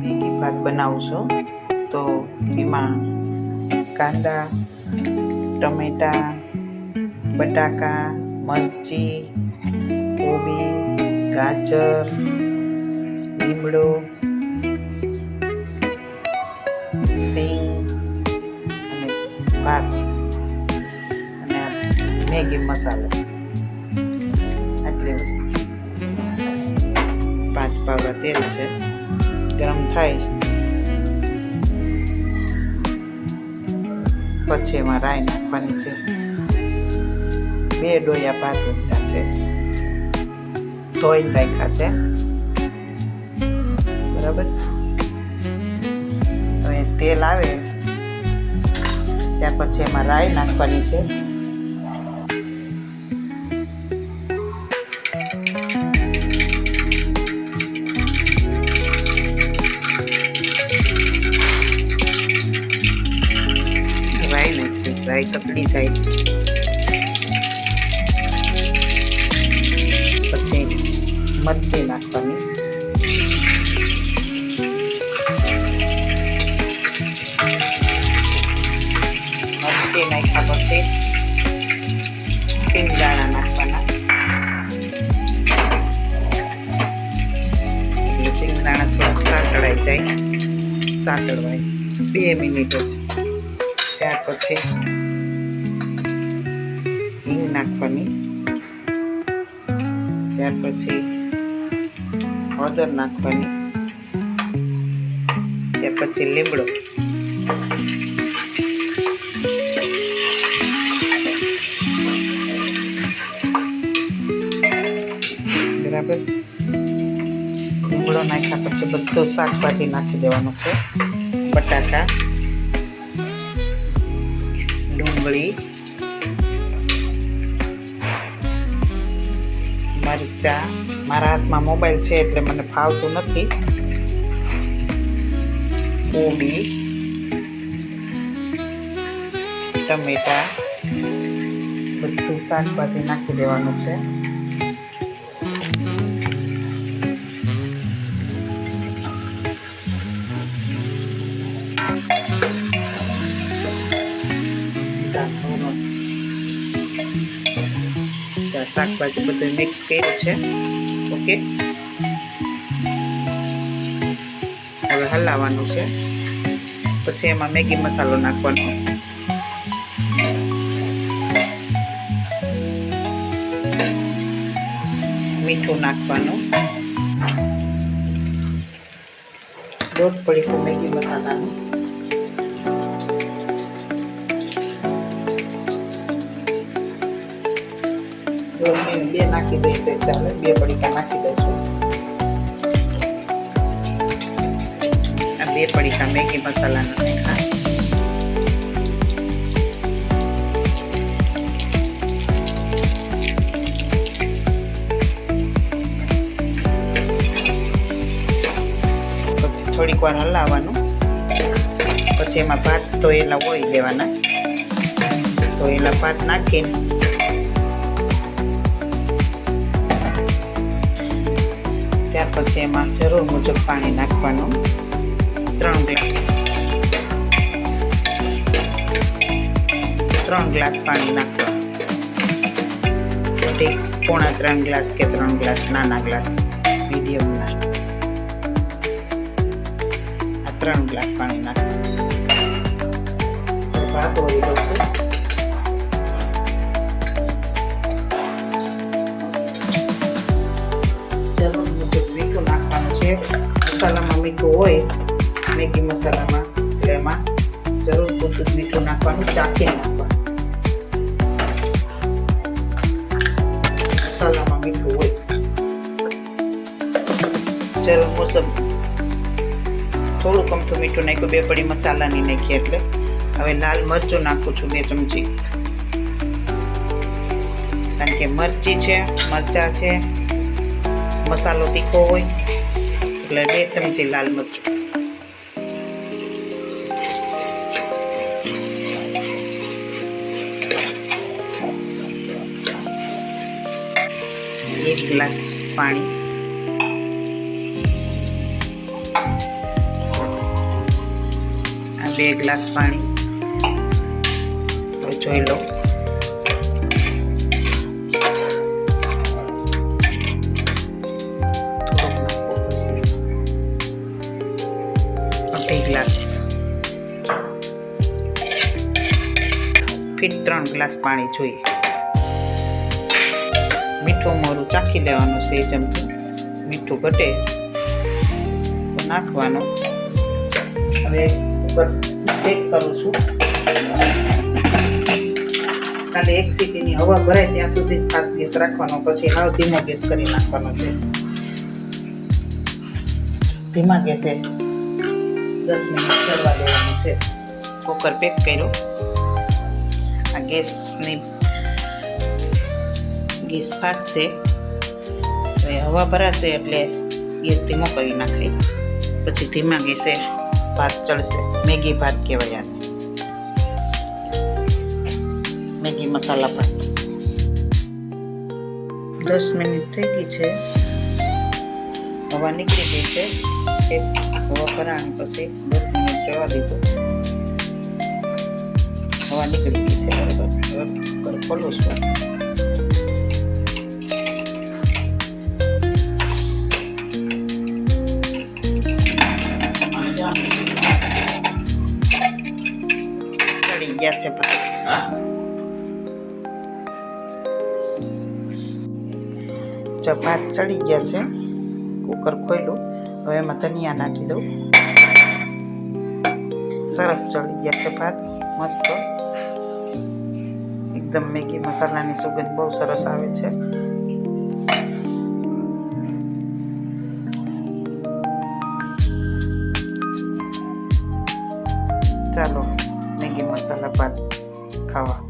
Maggi ભાત બનાવશો તો એમાં કાંદા, ટમેટા, બટાકા, મરચી, કોબી, ગાજર, લીમડો, સિંગ અને ભાત. અને મેગી મસાલો. પાવડા છે. ગરમ થાય. પછી એમાં રાઈ નાખવાની છે. બે ડોયા ભાત ઉઠતા છે. ધોઈ રાખ્યા છે. બરાબર? હવે તેલ આવે. ત્યાર પછી એમાં રાઈ નાખવાની છે. રાઈ નાખી રાઈ કકડી જાય પછી મરચી નાખવાની મરચી નાખ્યા પછી સિંગદાણા નાખવાના એટલે સિંગદાણા થોડા સાંતળાઈ જાય સાંતળવાય બે મિનિટ જ ત્યાર પછી. હિંગ નાખવાની. ત્યાર પછી હળદર નાખવાની. ત્યાર પછી લીમડો. બરાબર? લીમડો નાખ્યા પછી બધું શાકભાજી નાખી દેવાનું છે. બટાકા ડુંગળી, મરચા. મારા હાથમાં મોબાઈલ છે એટલે મને ફાવતું નથી. કોબી, ટમેટા, બધું શાકભાજી નાખી દેવાનું છે. ત્યાં શાકભાજી બધું મિક્સ કર્યું છે. ઓકે હવે હલાવવાનું છે. પછી એમાં મેગી મસાલો નાખવાનો. મીઠું નાખવાનું. દોઢ પડીકું મેગી મસાલાનું. દોઢ બે નાખી દઈએ તો ચાલે, બે પડીકા નાખી દઈશું આ બે પડીકા મેગી મસાલાના નાખા પછી થોડીક વાર હલાવવાનું. પછી એમાં ભાત ધોયેલા લેવાના. તો ધોયેલા ભાત નાખીને ત્યાર પછી એમાં જરૂર મુજબ પાણી નાખવાનું. ત્રણ ગ્લાસ. ત્રણ ગ્લાસ પાણી નાખવાનું. ઠીક પોણા ત્રણ ગ્લાસ કે ત્રણ ગ્લાસ નાના ગ્લાસ મીડિયમના આ ત્રણ ગ્લાસ પાણી નાખવાનું. ભાત ઓળી છે મસાલામાં મીઠું હોય, મેગી મસાલામાં એટલે એમાં જરૂર પૂરતું મીઠું નાખવાનું, ચાખી નાખવાનું. મસાલામાં મીઠું હોય. ચલો મુજબ થોડુંક અમથું મીઠું નાખ્યું, બે પડી મસાલાની નાખી એટલે. હવે લાલ મરચું નાખું છું બે ચમચી. કારણ કે મરચી છે, મરચા છે, મસાલો તીખો હોય. એટલે બે ચમચી લાલ મરચું એક ગ્લાસ પાણી આ બે ગ્લાસ પાણી જોઈ લો ફીટ ત્રણ ગ્લાસ પાણી જોઈએ. મીઠું મોરું ચાખી લેવાનું છે ચમચું મીઠું ઘટે. તો નાખવાનું. હવે ઉપર પેક કરું છું. ખાલી એક સીટીની હવા ભરાય ત્યાં સુધી ખાસ ગેસ રાખવાનો, પછી હાવ ધીમો ગેસ કરી નાખવાનો છે. ધીમા ગેસે દસ મિનિટ ચડવા દેવાનું છે. કુકર પેક કર્યું. ગેસની ગેસ ફાસ્ટ છે તો એ હવા ભરાશે એટલે ગેસ ધીમો કરી નાખાય પછી ધીમા ગેસે ભાત ચડશે મેગી ભાત કહેવાય આને મેગી મસાલા ભાત દસ મિનિટ થઈ ગઈ છે હવા નીકળી ગઈ છે એક હવા ભરાણી પછી દસ મિનિટ જવા દીધું હવા નીકળી છે. બરાબર હવે કુકર ખોલું ચડી ગયા છે જો ભાત ચડી ગયા છે. કુકર ખોલ્યું. હવે એમાં ધનિયા નાખી દઉં. સરસ ચડી ગયા ભાત. મસ્ત. એકદમ મેગી મસાલાની સુગંધ બહુ સરસ આવે છે. ચાલો મેગી મસાલા ભાત ખાવા.